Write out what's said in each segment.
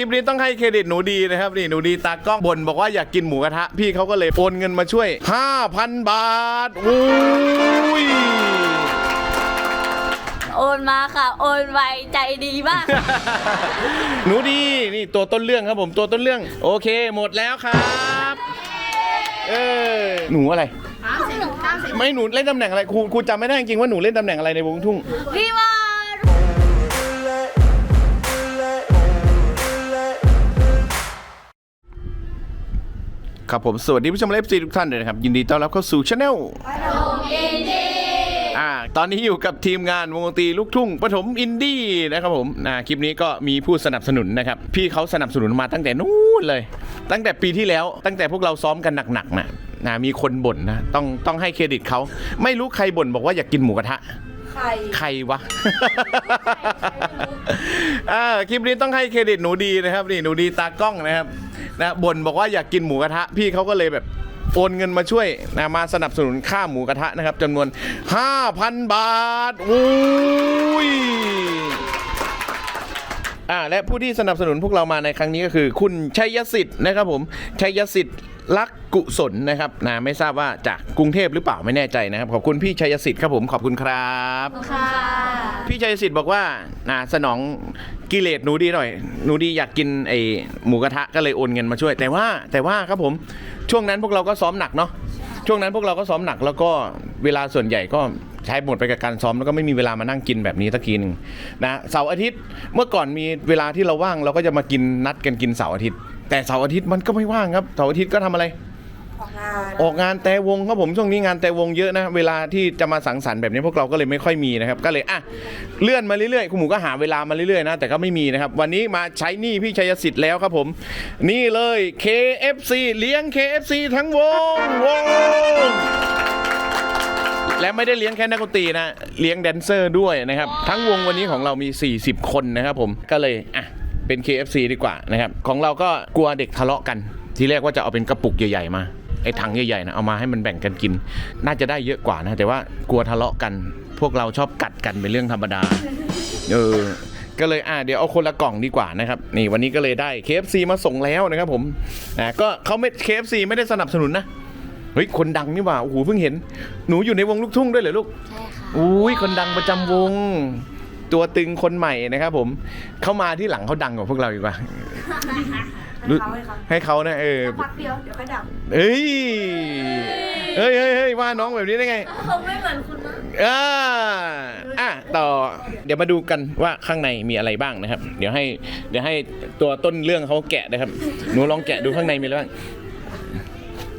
คลิปนี้ต้องให้เครดิตหนูดีนะครับนี่หนูดีตากล้องบ่นบอกว่าอยากกินหมูกระทะ พี่เขาก็เลยโอนเงินมาช่วย 5,000 บาทอุ้ยโอนมาค่ะ โอนไวใจดีมาก หนูดีนี่ตัวต้นเรื่องครับผมตัวต้นเรื่อง โอเคหมดแล้วครับ เออหนูอะไร ไม่หนูเล่นตำแหน่งอะไรครูครูจำไม่ได้จริงๆว่าหนูเล่นตำแหน่งอะไรในวงทุ่ง พี่วา ครับผมสวัสดีผู้ชมเอฟซีทุกท่านเลยนะครับ ยินดีต้อนรับเข้าสู่ช anel อ่าตอนนี้อยู่กับทีมงานวงดนตรีลูกทุ่งปฐมอินดี้นะครับผมอ่าคลิปนี้ก็มีผู้สนับสนุนนะครับ พี่เขาสนับสนุนมาตั้งแต่นู้นเลย ตั้งแต่ปีที่แล้วตั้งแต่พวกเราซ้อมกันหนักๆนะนะมีคนบ่นนะต้องต้องให้เครดิตเขาไม่รู้ใครบ่นบอกว่าอยากกินหมูกระทะใคร ใครวะ อ่าคลิปนี้ต้องให้เครดิตหนูดีนะครับ นี่หนูดีตากล้องนะครับนะบ่นบอกว่าอยากกินหมูกระทะ พี่เขาก็เลยแบบโอนเงินมาช่วยนะมาสนับสนุนค่าหมูกระทะนะครับจำนวน 5,000 บาทอุ้ยอ่าและผู้ที่สนับสนุนพวกเรามาในครั้งนี้ก็คือ คุณชัยสิทธิ์นะครับผมชัยสิทธิ์ ลักษณ์กุศลนะครับนะไม่ทราบว่าจากกรุงเทพหรือเปล่าไม่แน่ใจนะครับ ขอบคุณพี่ชัยสิทธิ์ครับผมขอบคุณครับ ค่ะพี่ชัยสิทธิ์บอกว่านะสนองกิเลสหนูดีหน่อย หนูดีอยากกินไอหมูกระทะก็เลยโอนเงินมาช่วย แต่ว่าแต่ว่าครับผมช่วงนั้นพวกเราก็ซ้อมหนักเนาะช่วงนั้นพวกเราก็ซ้อมหนักแล้วก็เวลาส่วนใหญ่ก็ใช้หมดไปกับการซ้อมแล้วก็ไม่มีเวลามานั่งกินแบบนี้สักทีหนึ่งนะเสาร์อาทิตย์เมื่อก่อนมีเวลาที่เราว่างเราก็จะมากินนัดกันกินเสาร์อาทิตย์ แต่เสาร์อาทิตย์มันก็ไม่ว่างครับเสาร์อาทิตย์ก็ทำอะไรออกงานแต่วงครับผมช่วงนี้งานแต่วงเยอะนะ เวลาที่จะมาสังสรรค์แบบนี้พวกเราก็เลยไม่ค่อยมีนะครับ ก็เลยอะเลื่อนมาเรื่อยๆคุณหมูก็หาเวลามาเรื่อยๆนะแต่ก็ไม่มีนะครับ วันนี้มาใช้หนี้พี่ชัยสิทธิ์แล้วครับผม นี่เลย KFC เลี้ยง KFC ทั้งวงวง และไม่ได้เลี้ยงแค่นักดนตรีนะ เลี้ยงแดนเซอร์ด้วยนะครับ ทั้งวงวันนี้ของเรามี 40 คนนะครับผมก็เลยอะ เป็น KFC ดีกว่านะครับของเราก็กลัวเด็กทะเลาะกัน ทีแรกว่าจะเอาเป็นกระปุกใหญ่ๆมาไอ้ถังใหญ่ๆนะเอามาให้มันแบ่งกันกิน น่าจะได้เยอะกว่านะ แต่ว่ากลัวทะเลาะกัน พวกเราชอบกัดกันเป็นเรื่องธรรมดาเออก็เลยอะเดี๋ยวเอาคนละกล่องดีกว่านะครับนี่วันนี้ก็เลยได้ KFC มาส่งแล้วนะครับผมนะก็เขาไม่ KFC ไม่ได้สนับสนุนนะเฮ้ยคนดังนี่หว่าโอ้โหเพิ่งเห็น หนูอยู่ในวงลูกทุ่งด้วยเหรอลูกใช่ค่ะอุ้ยคนดังประจำวง ตัวตึงคนใหม่นะครับผมเข้ามาที่หลังเขาดังกว่าพวกเราอีกว่ารู้ให้เขานะเออพักเดียวเดี๋ยวก็ดับเอ้ยเฮ้ยเฮ้ยเฮ้ยว่าน้องแบบนี้ได้ไงเขาไม่เหมือนคุณนะอ่าอะต่อเดี๋ยวมาดูกันว่าข้างในมีอะไรบ้างนะครับ เดี๋ยวให้เดี๋ยวให้ตัวต้นเรื่องเขาแกะนะครับหนูลองแกะดูข้างในมีอะไรบ้าง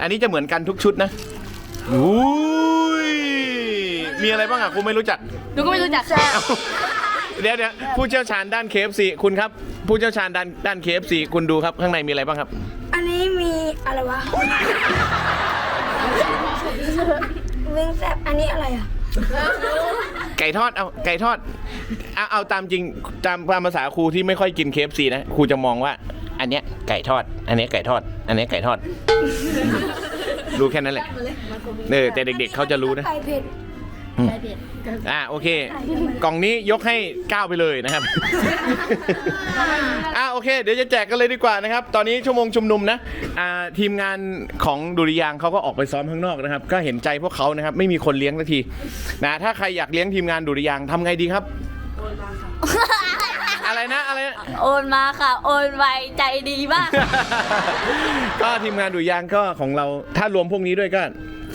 อันนี้จะเหมือนกันทุกชุดนะอุ้ยมีอะไรบ้างอะคุณไม่รู้จักหนูก็ไม่รู้จักค่ะ เดี๋ยวเดี๋ยวผู้เชี่ยวชาญด้าน KFC คุณครับ ผู้เชี่ยวชาญด้านด้าน KFC คุณดูครับข้างในมีอะไรบ้างครับ อันนี้มีอะไรวะวิงแซบอันนี้อะไรอะไก่ทอดเอาไก่ทอดเอาเอาตามจริงตามตามภาษาครูที่ไม่ค่อยกิน KFC นะครูจะมองว่า อันเนี้ยไก่ทอด อันเนี้ยไก่ทอด อันเนี้ยไก่ทอด รู้แค่นั้นแหละเออแต่เด็ก ๆเขาจะรู้นะ ไก่เผ็ด อ่าโอเค กล่องนี้ยกให้ก้าวไปเลยนะครับ อ่าโอเค เดี๋ยวจะแจกกันเลยดีกว่านะครับ ตอนนี้ชั่วโมงชุมนุมนะอ่าทีมงานของดุริยางค์เขาก็ออกไปซ้อมข้างนอกนะครับ ก็เห็นใจพวกเขานะครับ ไม่มีคนเลี้ยงสักทีนะถ้าใครอยากเลี้ยงทีมงานดุริยางค์ทำไงดีครับ อะไรนะอะไรนะ โอนมาค่ะ โอนไวใจดีมาก ก็ทีมงานดุริยางค์ก็ของเราถ้ารวมพวกนี้ด้วยก็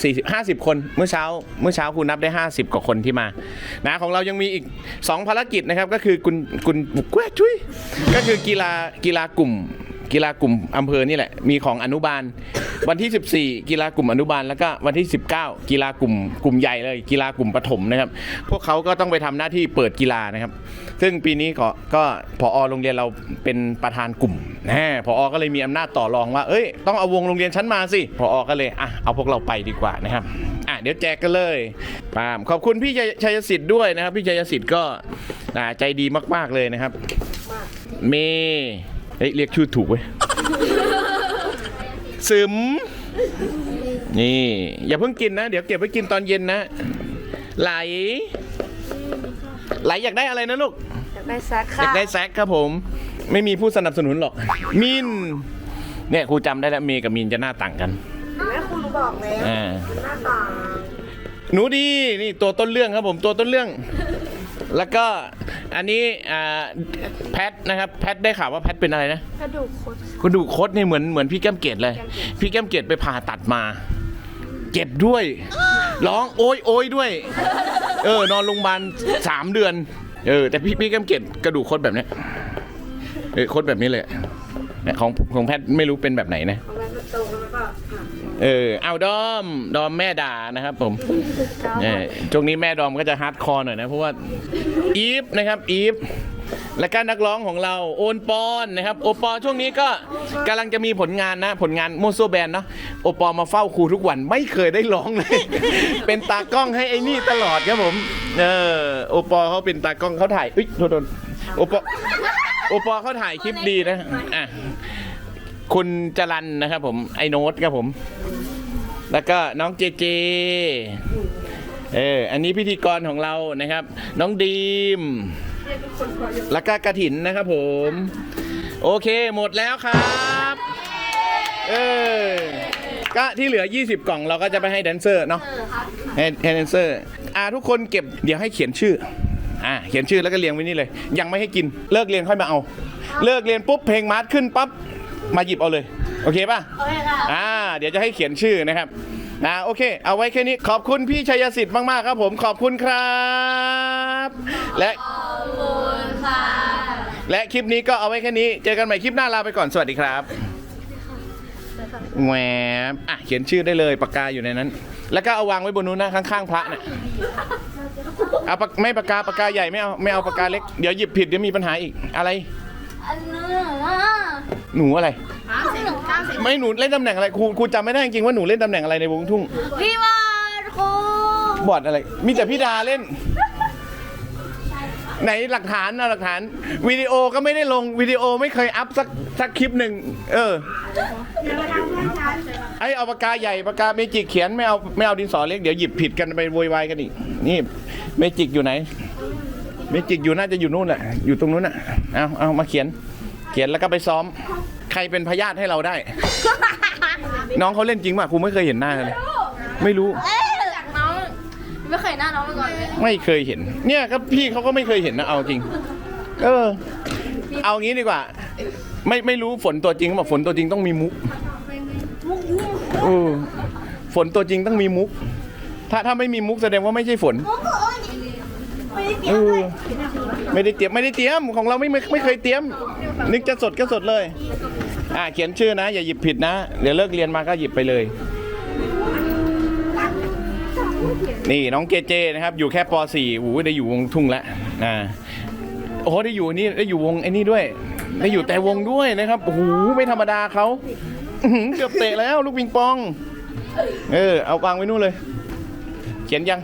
40 50 คนเมื่อเช้าเมื่อเช้าคุณนับได้ 50 กว่าคนที่มานะของเรายังมีอีก 2 ภารกิจนะครับก็คือกุณกุณกล้วยชุยก็คือกีฬากีฬากลุ่ม กีฬากลุ่มอำเภอนี่แหละ มีของอนุบาล วันที่ 14 กีฬากลุ่มอนุบาล แล้วก็วันที่ 19 กีฬากลุ่มกลุ่มใหญ่เลย กีฬากลุ่มประถมนะครับ พวกเขาก็ต้องไปทำหน้าที่เปิดกีฬานะครับ ซึ่งปีนี้ก็ก็พอโรงเรียนเราเป็นประธานกลุ่มแน่พอก็เลยมีอำนาจต่อรองว่า เอ้ย ต้องเอาวงโรงเรียนชั้นมาสิพอก็เลยอะเอาพวกเราไปดีกว่านะครับอะเดี๋ยวแจกกันเลยปามขอบคุณพี่ชัยชัยสิทธิ์ด้วยนะครับ พี่ชัยสิทธิ์ก็อ่าใจดีมาก ๆเลยนะครับเมย์ เฮ้ยเรียกชื่อถูกเว้ยซึม นี่ อย่าเพิ่งกินนะ เดี๋ยวเก็บไว้กินตอนเย็นนะ ไหล ไหลอยากได้อะไรนะลูก อยากได้แซกอค่ะยากได้แซกครับผม ไม่มีผู้สนับสนุนหรอก มิน เนี่ยครูจำได้แล้วเมย์กับมินจะหน้าต่างกัน แม่คุณบอกแล้วอ่า หน้าตาหนูดีนี่ตัวต้นเรื่องครับผมตัวต้นเรื่อง แล้วก็ อันนี้อ่าแพทนะครับแพทได้ข่าวว่าแพทเป็นอะไรนะกระดูกคดกระดูกคดนี่เหมือนเหมือนพี่แก้มเกตเลย พี่แก้มเกตไปผ่าตัดมา เจ็บด้วย ร้องโอยโอยด้วย เออนอนโรงพยาบาลสามเดือน เออ แต่พี่พี่แก้มเกตกระดูกคดแบบเนี้ยเออคดแบบนี้เลยเนี่ยของของแพทไม่รู้เป็นแบบไหนนะ ข เออเอาดอมดอมแม่ด่านะครับผมเนี่ยช่วงนี้แม่ดอมก็จะฮาร์ดคอร์หน่อยนะเพราะว่าอีฟนะครับอีฟและก็นักร้องของเราโอนปอนนะครับโอปอช่วงนี้ก็กำลังจะมีผลงานนะ ผลงานโมโซแบนเนาะโอปอมาเฝ้าครูทุกวันไม่เคยได้ร้องเลย เป็นตากล้องให้ไอ้นี่ตลอดครับผมเออโอปอเขาเป็นตากล้องเขาถ่ายอุ้ยโทษโทษโอปอโอปอเขาถ่ายคลิปดีนะอะคุณจรันนะครับผมไอโน้ตครับผม แล้วก็น้องเจเจ เออ อันนี้พิธีกรของเรานะครับ น้องดีม แล้วก็กระถินนะครับผม โอเคหมดแล้วครับ เออ ก็ที่เหลือ 20 กล่องเราก็จะไปให้แดนเซอร์เนาะ ให้ให้แดนเซอร์ อ่าทุกคนเก็บ เดี๋ยวให้เขียนชื่อ อ่า เขียนชื่อแล้วก็เรียงไว้นี่เลย ยังไม่ให้กิน เลิกเรียนค่อยมาเอา เลิกเรียนปุ๊บเพลงมาร์ชขึ้นปั๊บ มาหยิบเอาเลย โอเคป่ะ โอเคค่ะ อ่า เดี๋ยวจะให้เขียนชื่อนะครับนะโอเค เอาไว้แค่นี้ ขอบคุณพี่ชัยสิทธิ์มาก ๆ ครับผม ขอบคุณครับ และ ขอบคุณค่ะ และคลิปนี้ก็เอาไว้แค่นี้ เจอกันใหม่คลิปหน้าลาไปก่อน สวัสดีครับแหวบอะ เขียนชื่อได้เลย ปากกาอยู่ในนั้น แล้วก็เอาวางไว้บนนู้นนะ ข้าง ๆ พระเนี่ยเอาปากไม่ปากกาปากกาใหญ่ไม่เอา ไม่เอาปากกาเล็ก เดี๋ยวหยิบผิดเดี๋ยวมีปัญหาอีก อะไร อันนี้อะหนูอะไร ไม่หนูเล่นตำแหน่งอะไรครูครูจำไม่ได้จริงๆว่าหนูเล่นตำแหน่งอะไรในวงทุ่ง พี่วานครูบอร์ดอะไร มีแต่พี่ดาเล่น ไหนหลักฐานเอาหลักฐานวิดีโอก็ไม่ได้ลงวิดีโอไม่เคยอัพสักสักคลิปหนึ่งเออไอเอาปากกาใหญ่ปากกาเมจิกเขียนไม่เอาไม่เอาดินสอเล็กเดี๋ยวหยิบผิดกันไปโวยวายกันอีกนี่เมจิกอยู่ไหน เมจิกอยู่น่าจะอยู่นู่นแหละอยู่ตรงนู้นน่ะเอาเอามาเขียน เขียนแล้วก็ไปซ้อม ใครเป็นพยาธิให้เราได้ น้องเขาเล่นจริงป่ะครูไม่เคยเห็นหน้าเลย ไม่รู้เอ๊ะจากน้อง ไม่เคยหน้าน้องมาก่อนเลยไม่เคยเห็น เนี่ยก็พี่เขาก็ไม่เคยเห็นนะเอาจริง เออ เอางี้ดีกว่า ไม่ไม่รู้ฝนตัวจริงบอกฝนตัวจริงต้องมีมุกเออฝนตัวจริงต้องมีมุก ถ้าถ้าไม่มีมุกแสดงว่าไม่ใช่ฝน เออไม่ได้เตรียมไม่ได้เตรียมของเราไม่ไม่ไม่เคยเตรียม นึกจะสดก็สดเลย อ่าเขียนชื่อนะ อย่าหยิบผิดนะ เดี๋ยวเลิกเรียนมาก็หยิบไปเลย นี่น้องเจเจนะครับ อยู่แค่ป .4 โอ้ได้อยู่วงทุ่งล้วนะโอ้โหได้อยู่นี่ได้อยู่วงไอ้นี่ด้วย ได้อยู่แต่วงด้วยนะครับโอ้โหไม่ธรรมดาเขาเกือบเตะแล้วลูกปิงปอง เออ เอาวางไว้นู่นเลย เขียนยัง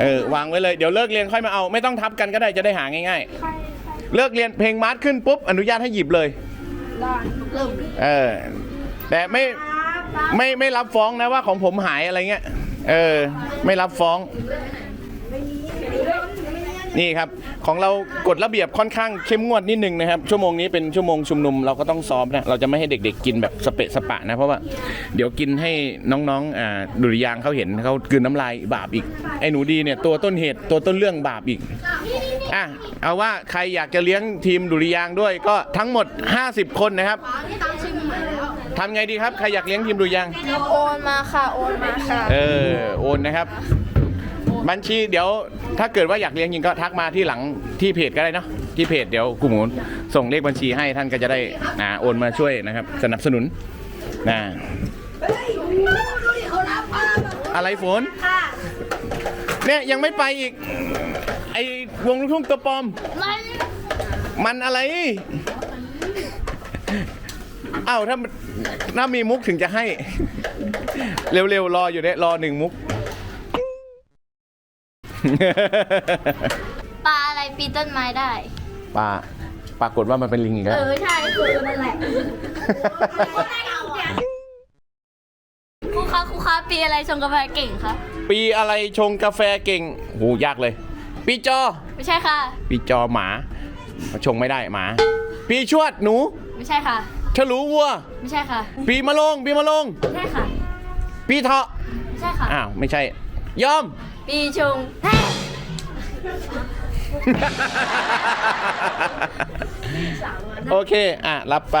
เออวางไว้เลยเดี๋ยวเลิกเรียนค่อยมาเอา ไม่ต้องทับกันก็ได้จะได้หาง่ายๆ เลิกเรียนเพลงมาร์ชขึ้นปุ๊บอนุญาตให้หยิบเลยเออแต่ไม่ไม่ไม่รับฟ้องนะว่าของผมหายอะไรเงี้ยเออ ไม่รับฟ้อง นี่ครับ ของเรากฎระเบียบค่อนข้างเข้มงวดนิดนึงนะครับ ชั่วโมงนี้เป็นชั่วโมงชุมนุมเราก็ต้องซ้อมนะ เราจะไม่ให้เด็กๆกินแบบสเปะสปะนะ เพราะว่าเดี๋ยวกินให้น้องๆอ่าดุริยางค์เขาเห็นเขากลืนน้ำลายบาปอีก ไอ้หนูดีเนี่ยตัวต้นเหตุตัวต้นเรื่องบาปอีก อะเอาว่าใครอยากจะเลี้ยงทีมดุริยางค์ด้วยก็ทั้งหมด 50 คนนะครับทำไงดีครับใครอยากเลี้ยงทีมดุริยางค์โอนมาค่ะ โอนมาค่ะ เออโอนนะครับ บัญชีเดี๋ยว ถ้าเกิดว่าอยากเลี้ยงจริงก็ทักมาที่หลังที่เพจก็ได้เนาะที่เพจเดี๋ยวกูหมูส่งเลขบัญชีให้ท่านก็จะได้นะโอนมาช่วยนะครับ สนับสนุนนะอะไรฝนเนี่ยยังไม่ไปอีก ไอวงลูกทุ่งตัวปลอม มันมันอะไรเอ้าถ้าถ้ามีมุกถึงจะให้ เร็วๆรออยู่เนี่ยรอหนึ่งมุก ปลาอะไรปีต้นไม้ได้ ปลาปรากฏว่ามันเป็นลิงอีกแล้วเออใช่คือมันแหละครูคะครูคะปีอะไรชงกาแฟเก่งคะปีอะไรชงกาแฟเก่งโหยากเลย ปีจอ ไม่ใช่ค่ะ ปีจอหมา ชงไม่ได้หมา ปีชวดหนูไม่ใช่ค่ะ ฉลูวัว ไม่ใช่ค่ะ ปีมะลงปีมะลง ไม่ใช่ค่ะปีเถาะไม่ใช่ค่ะอ้าวไม่ใช่ ยอม ปีชงโอเค อะ รับไป